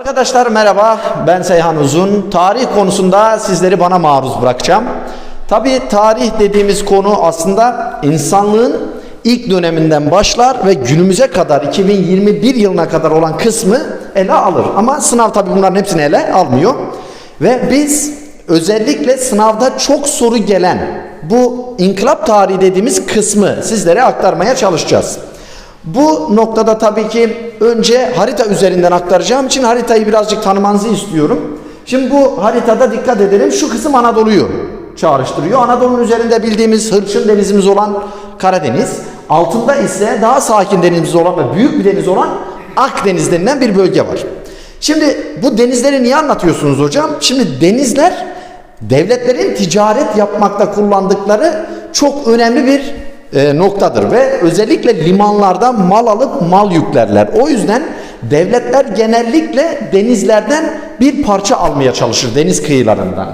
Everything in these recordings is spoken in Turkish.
Arkadaşlar merhaba ben Seyhan Uzun. Tarih konusunda sizleri bana maruz bırakacağım. Tabi tarih dediğimiz konu aslında insanlığın ilk döneminden başlar ve günümüze kadar 2021 yılına kadar olan kısmı ele alır. Ama sınav tabi bunların hepsini ele almıyor. Ve biz özellikle sınavda çok soru gelen bu inkılap tarihi dediğimiz kısmı sizlere aktarmaya çalışacağız. Bu noktada tabii ki önce harita üzerinden aktaracağım için haritayı birazcık tanımanızı istiyorum. Şimdi bu haritada dikkat edelim. Şu kısım Anadolu'yu çağrıştırıyor. Anadolu'nun üzerinde bildiğimiz hırçın denizimiz olan Karadeniz. Altında ise daha sakin denizimiz olan ve büyük bir deniz olan Akdeniz denilen bir bölge var. Şimdi bu denizleri niye anlatıyorsunuz hocam? Şimdi denizler devletlerin ticaret yapmakta kullandıkları çok önemli bir e, noktadır ve özellikle limanlarda mal alıp mal yüklerler. O yüzden devletler genellikle denizlerden bir parça almaya çalışır deniz kıyılarından.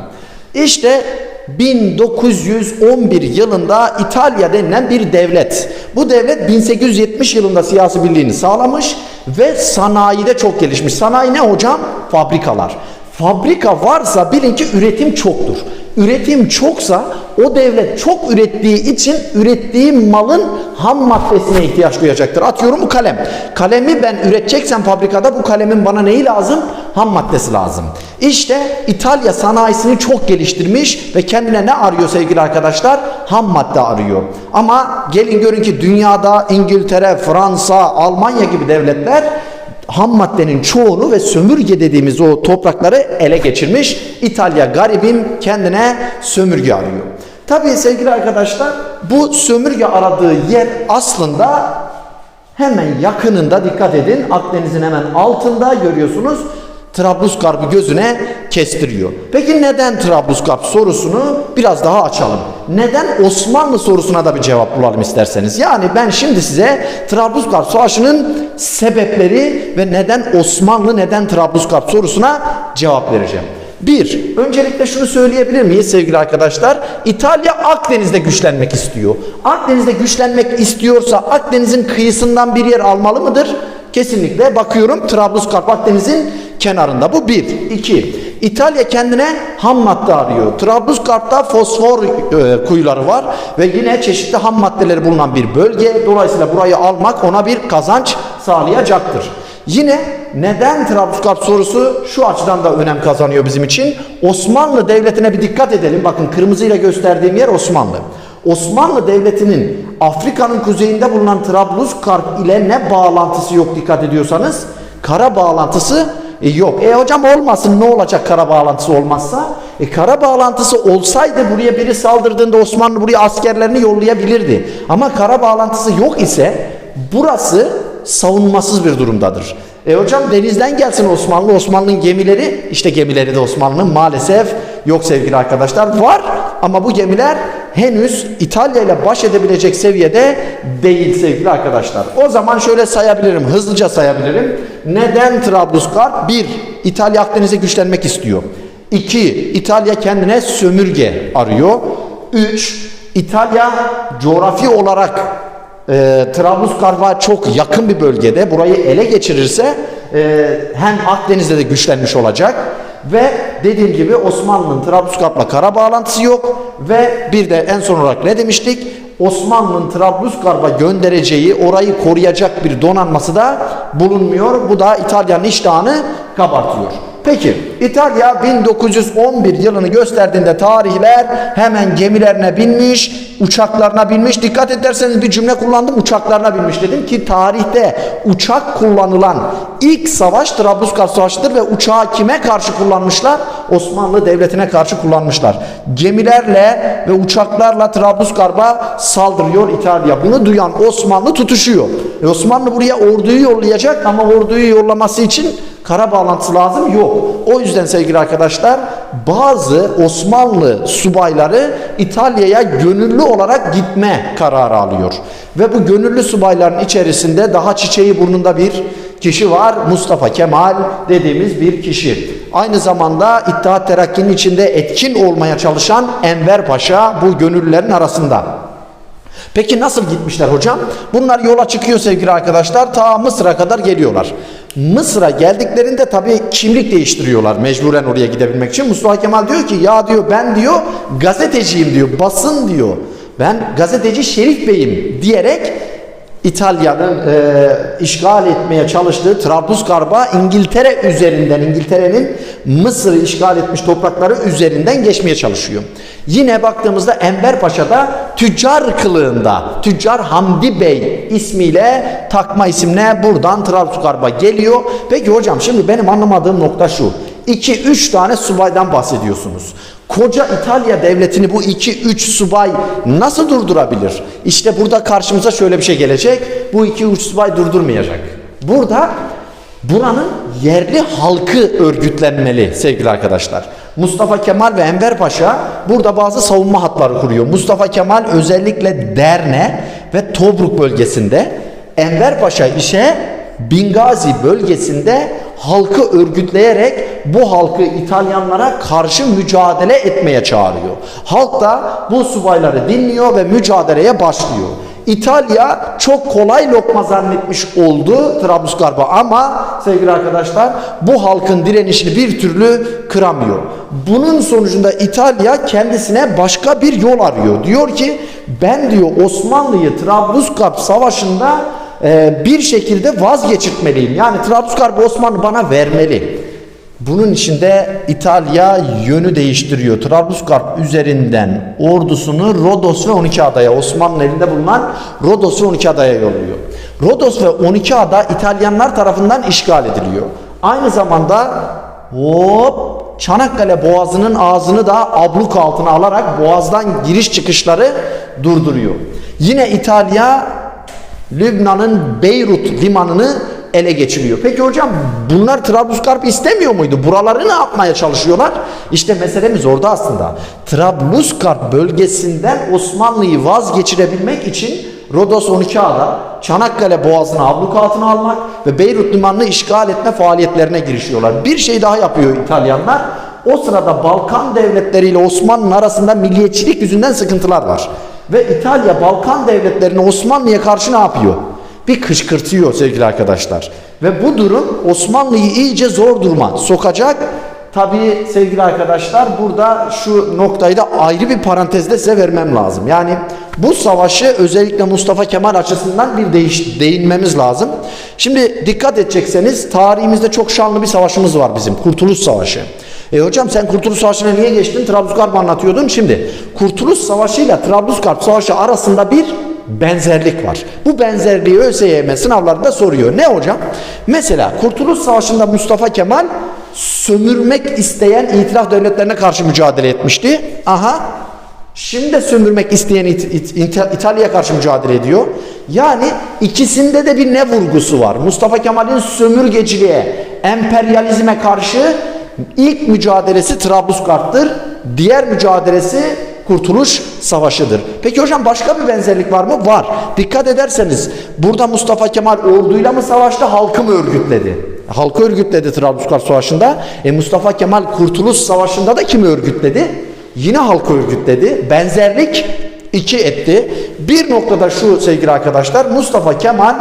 İşte 1911 yılında İtalya denilen bir devlet. Bu devlet 1870 yılında siyasi birliğini sağlamış ve sanayide çok gelişmiş. Sanayi ne hocam? Fabrikalar. Fabrika varsa bilin ki üretim çoktur. Üretim çoksa o devlet çok ürettiği için ürettiği malın ham maddesine ihtiyaç duyacaktır. Atıyorum bu kalem. Kalemi ben üreteceksem fabrikada bu kalemin bana neyi lazım? Ham maddesi lazım. İşte İtalya sanayisini çok geliştirmiş ve kendine ne arıyor sevgili arkadaşlar? Ham madde arıyor. Ama gelin görün ki dünyada İngiltere, Fransa, Almanya gibi devletler ham maddenin çoğunu ve sömürge dediğimiz o toprakları ele geçirmiş. İtalya garibim kendine sömürge arıyor. Tabii sevgili arkadaşlar bu sömürge aradığı yer aslında hemen yakınında dikkat edin Akdeniz'in hemen altında görüyorsunuz Trablusgarp'ı gözüne kestiriyor. Peki neden Trablusgarp sorusunu biraz daha açalım. Neden Osmanlı sorusuna da bir cevap bulalım isterseniz. Yani ben şimdi size Trablusgarp Savaşı'nın sebepleri ve neden Osmanlı neden Trablusgarp sorusuna cevap vereceğim. Bir, öncelikle şunu söyleyebilir miyiz sevgili arkadaşlar? İtalya Akdeniz'de güçlenmek istiyor. Akdeniz'de güçlenmek istiyorsa Akdeniz'in kıyısından bir yer almalı mıdır? Kesinlikle bakıyorum Trablusgarp Akdeniz'in kenarında. Bu bir. İki, İtalya kendine ham madde arıyor. Trablusgarp'ta fosfor e, kuyuları var ve yine çeşitli ham maddeleri bulunan bir bölge. Dolayısıyla burayı almak ona bir kazanç sağlayacaktır. Yine neden Trablusgarp sorusu şu açıdan da önem kazanıyor bizim için. Osmanlı Devleti'ne bir dikkat edelim. Bakın kırmızıyla gösterdiğim yer Osmanlı. Osmanlı Devleti'nin Afrika'nın kuzeyinde bulunan Trablusgarp ile ne bağlantısı yok dikkat ediyorsanız? Kara bağlantısı e, yok. E hocam olmasın ne olacak kara bağlantısı olmazsa? E kara bağlantısı olsaydı buraya biri saldırdığında Osmanlı buraya askerlerini yollayabilirdi. Ama kara bağlantısı yok ise burası savunmasız bir durumdadır. E hocam denizden gelsin Osmanlı. Osmanlı'nın gemileri, işte gemileri de Osmanlı'nın maalesef yok sevgili arkadaşlar. Var ama bu gemiler henüz İtalya ile baş edebilecek seviyede değil sevgili arkadaşlar. O zaman şöyle sayabilirim, hızlıca sayabilirim. Neden Trablusgarp? 1. İtalya Akdeniz'e güçlenmek istiyor. 2. İtalya kendine sömürge arıyor. 3. İtalya coğrafi olarak e, Trablusgarp'a çok yakın bir bölgede burayı ele geçirirse e, hem Akdeniz'de de güçlenmiş olacak ve dediğim gibi Osmanlı'nın Trablusgarp'la kara bağlantısı yok ve bir de en son olarak ne demiştik? Osmanlı'nın Trablusgarp'a göndereceği orayı koruyacak bir donanması da bulunmuyor. Bu da İtalya'nın iştahını kabartıyor. Peki İtalya 1911 yılını gösterdiğinde tarihler hemen gemilerine binmiş, uçaklarına binmiş. Dikkat ederseniz bir cümle kullandım uçaklarına binmiş dedim ki tarihte uçak kullanılan ilk savaş Trablusgarp Savaşı'dır ve uçağı kime karşı kullanmışlar? Osmanlı Devleti'ne karşı kullanmışlar. Gemilerle ve uçaklarla Trablusgarp'a saldırıyor İtalya. Bunu duyan Osmanlı tutuşuyor. E Osmanlı buraya orduyu yollayacak ama orduyu yollaması için kara bağlantısı lazım yok. O yüzden sevgili arkadaşlar bazı Osmanlı subayları İtalya'ya gönüllü olarak gitme kararı alıyor. Ve bu gönüllü subayların içerisinde daha çiçeği burnunda bir kişi var. Mustafa Kemal dediğimiz bir kişi. Aynı zamanda İttihat Terakki'nin içinde etkin olmaya çalışan Enver Paşa bu gönüllülerin arasında. Peki nasıl gitmişler hocam? Bunlar yola çıkıyor sevgili arkadaşlar. Ta Mısır'a kadar geliyorlar. Mısır'a geldiklerinde tabii kimlik değiştiriyorlar mecburen oraya gidebilmek için. Mustafa Kemal diyor ki ya diyor ben diyor gazeteciyim diyor basın diyor. Ben gazeteci Şerif Bey'im diyerek İtalya'nın e, işgal etmeye çalıştığı Trablusgarp'a İngiltere üzerinden, İngiltere'nin Mısır'ı işgal etmiş toprakları üzerinden geçmeye çalışıyor. Yine baktığımızda Enver Paşa da tüccar kılığında, Tüccar Hamdi Bey ismiyle takma isimle buradan Trablusgarp'a geliyor. Peki hocam şimdi benim anlamadığım nokta şu. 2-3 tane subaydan bahsediyorsunuz. Koca İtalya devletini bu 2-3 subay nasıl durdurabilir? İşte burada karşımıza şöyle bir şey gelecek. Bu 2-3 subay durdurmayacak. Burada buranın yerli halkı örgütlenmeli sevgili arkadaşlar. Mustafa Kemal ve Enver Paşa burada bazı savunma hatları kuruyor. Mustafa Kemal özellikle Derne ve Tobruk bölgesinde Enver Paşa ise Bingazi bölgesinde halkı örgütleyerek bu halkı İtalyanlara karşı mücadele etmeye çağırıyor. Halk da bu subayları dinliyor ve mücadeleye başlıyor. İtalya çok kolay lokma zannetmiş oldu Trablusgarp'a ama sevgili arkadaşlar bu halkın direnişini bir türlü kıramıyor. Bunun sonucunda İtalya kendisine başka bir yol arıyor. Diyor ki ben diyor Osmanlı'yı Trablusgarp savaşında e, bir şekilde vazgeçirtmeliyim. Yani Trablusgarp Osmanlı bana vermeli. Bunun için de İtalya yönü değiştiriyor. Trablusgarp üzerinden ordusunu Rodos ve 12 adaya Osmanlı elinde bulunan Rodos ve 12 adaya yolluyor. Rodos ve 12 ada İtalyanlar tarafından işgal ediliyor. Aynı zamanda hop Çanakkale Boğazı'nın ağzını da abluk altına alarak boğazdan giriş çıkışları durduruyor. Yine İtalya Lübnan'ın Beyrut limanını ele geçiriyor. Peki hocam bunlar Trablusgarp istemiyor muydu? Buraları ne yapmaya çalışıyorlar? İşte meselemiz orada aslında. Trablusgarp bölgesinden Osmanlı'yı vazgeçirebilmek için Rodos 12 ada, Çanakkale boğazını abluk altına almak ve Beyrut limanını işgal etme faaliyetlerine girişiyorlar. Bir şey daha yapıyor İtalyanlar. O sırada Balkan devletleriyle Osmanlı'nın arasında milliyetçilik yüzünden sıkıntılar var. Ve İtalya Balkan devletlerini Osmanlı'ya karşı ne yapıyor? Bir kışkırtıyor sevgili arkadaşlar. Ve bu durum Osmanlı'yı iyice zor duruma sokacak. Tabii sevgili arkadaşlar burada şu noktayı da ayrı bir parantezde size vermem lazım. Yani bu savaşı özellikle Mustafa Kemal açısından bir değiş, değinmemiz lazım. Şimdi dikkat edecekseniz tarihimizde çok şanlı bir savaşımız var bizim. Kurtuluş Savaşı. E hocam sen Kurtuluş Savaşı'na niye geçtin? Trablusgarp anlatıyordun. Şimdi Kurtuluş Savaşı ile Trablusgarp Savaşı arasında bir benzerlik var. Bu benzerliği ÖSYM sınavlarında soruyor. Ne hocam? Mesela Kurtuluş Savaşı'nda Mustafa Kemal sömürmek isteyen itilaf devletlerine karşı mücadele etmişti. Aha. Şimdi sömürmek isteyen İt- İt- İta- İtalya'ya karşı mücadele ediyor. Yani ikisinde de bir ne vurgusu var? Mustafa Kemal'in sömürgeciliğe, emperyalizme karşı ilk mücadelesi Trablusgarp'tır. Diğer mücadelesi Kurtuluş Savaşı'dır. Peki hocam başka bir benzerlik var mı? Var. Dikkat ederseniz burada Mustafa Kemal orduyla mı savaştı, halkı mı örgütledi? Halkı örgütledi Trablusgarp Savaşı'nda. E Mustafa Kemal Kurtuluş Savaşı'nda da kimi örgütledi? Yine halkı örgütledi. Benzerlik iki etti. Bir noktada şu sevgili arkadaşlar Mustafa Kemal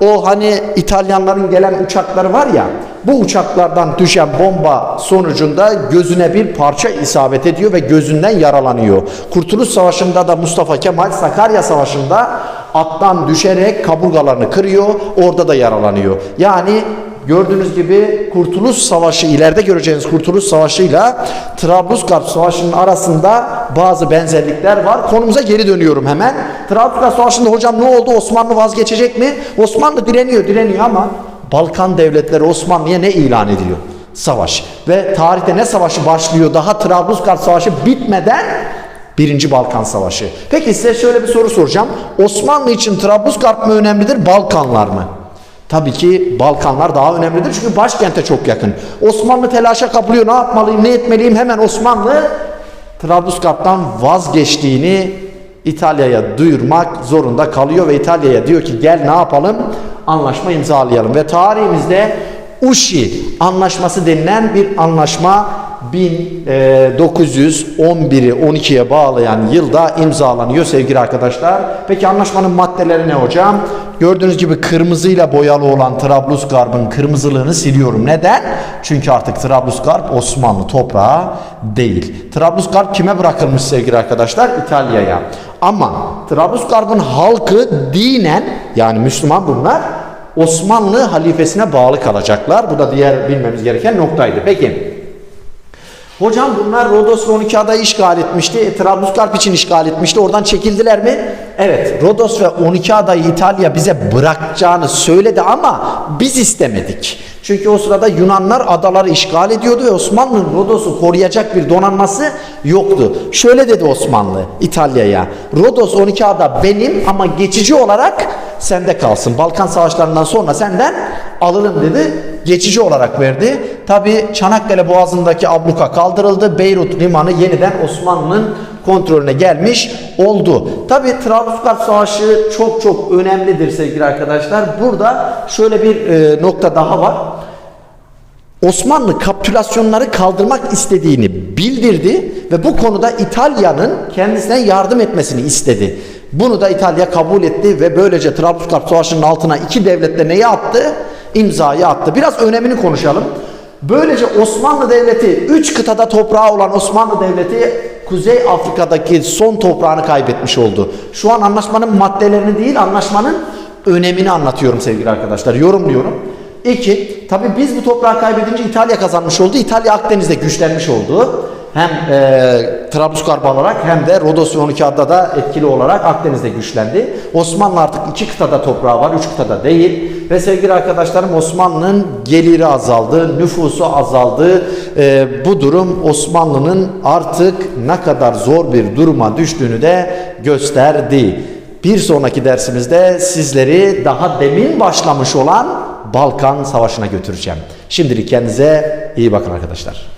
o hani İtalyanların gelen uçakları var ya bu uçaklardan düşen bomba sonucunda gözüne bir parça isabet ediyor ve gözünden yaralanıyor. Kurtuluş Savaşı'nda da Mustafa Kemal Sakarya Savaşı'nda attan düşerek kaburgalarını kırıyor orada da yaralanıyor. Yani Gördüğünüz gibi Kurtuluş Savaşı ileride göreceğiniz Kurtuluş Savaşı ile Trablusgarp Savaşı'nın arasında bazı benzerlikler var. Konumuza geri dönüyorum hemen. Trablusgarp Savaşı'nda hocam ne oldu? Osmanlı vazgeçecek mi? Osmanlı direniyor, direniyor ama Balkan devletleri Osmanlı'ya ne ilan ediyor? Savaş. Ve tarihte ne savaşı başlıyor? Daha Trablusgarp Savaşı bitmeden Birinci Balkan Savaşı. Peki size şöyle bir soru soracağım. Osmanlı için Trablusgarp mı önemlidir, Balkanlar mı? Tabii ki Balkanlar daha önemlidir çünkü başkente çok yakın. Osmanlı telaşa kapılıyor. Ne yapmalıyım, ne etmeliyim? Hemen Osmanlı Trablusgarp'tan vazgeçtiğini İtalya'ya duyurmak zorunda kalıyor ve İtalya'ya diyor ki gel ne yapalım? Anlaşma imzalayalım ve tarihimizde Uşi anlaşması denilen bir anlaşma 1911'i 12'ye bağlayan yılda imzalanıyor sevgili arkadaşlar. Peki anlaşmanın maddeleri ne hocam? Gördüğünüz gibi kırmızıyla boyalı olan Trablusgarp'ın kırmızılığını siliyorum. Neden? Çünkü artık Trablusgarp Osmanlı toprağı değil. Trablusgarp kime bırakılmış sevgili arkadaşlar? İtalya'ya. Ama Trablusgarp'ın halkı dinen yani Müslüman bunlar Osmanlı halifesine bağlı kalacaklar. Bu da diğer bilmemiz gereken noktaydı. Peki Hocam bunlar Rodos ve 12 adayı işgal etmişti. E, Trablusgarp için işgal etmişti. Oradan çekildiler mi? Evet. Rodos ve 12 adayı İtalya bize bırakacağını söyledi ama biz istemedik. Çünkü o sırada Yunanlar adaları işgal ediyordu ve Osmanlı'nın Rodos'u koruyacak bir donanması yoktu. Şöyle dedi Osmanlı İtalya'ya. Rodos 12 ada benim ama geçici olarak sende kalsın. Balkan savaşlarından sonra senden alırım dedi. Geçici olarak verdi. Tabi Çanakkale Boğazı'ndaki abluka kaldırıldı. Beyrut limanı yeniden Osmanlı'nın kontrolüne gelmiş oldu. Tabi Trablusgarp Savaşı çok çok önemlidir sevgili arkadaşlar. Burada şöyle bir e, nokta daha var. Osmanlı kapitülasyonları kaldırmak istediğini bildirdi ve bu konuda İtalya'nın kendisine yardım etmesini istedi. Bunu da İtalya kabul etti ve böylece Trablusgarp Savaşı'nın altına iki devletle neyi attı? İmzayı attı. Biraz önemini konuşalım. Böylece Osmanlı Devleti 3 kıtada toprağı olan Osmanlı Devleti Kuzey Afrika'daki son toprağını kaybetmiş oldu. Şu an anlaşmanın maddelerini değil anlaşmanın önemini anlatıyorum sevgili arkadaşlar. Yorumluyorum. İki, tabi biz bu toprağı kaybedince İtalya kazanmış oldu. İtalya Akdeniz'de güçlenmiş oldu. Hem e, Trablusgarp alarak hem de Rodos ve 12 adada da etkili olarak Akdeniz'de güçlendi. Osmanlı artık iki kıtada toprağı var, üç kıtada değil. Ve sevgili arkadaşlarım Osmanlı'nın geliri azaldı, nüfusu azaldı. E, bu durum Osmanlı'nın artık ne kadar zor bir duruma düştüğünü de gösterdi. Bir sonraki dersimizde sizleri daha demin başlamış olan Balkan Savaşı'na götüreceğim. Şimdilik kendinize iyi bakın arkadaşlar.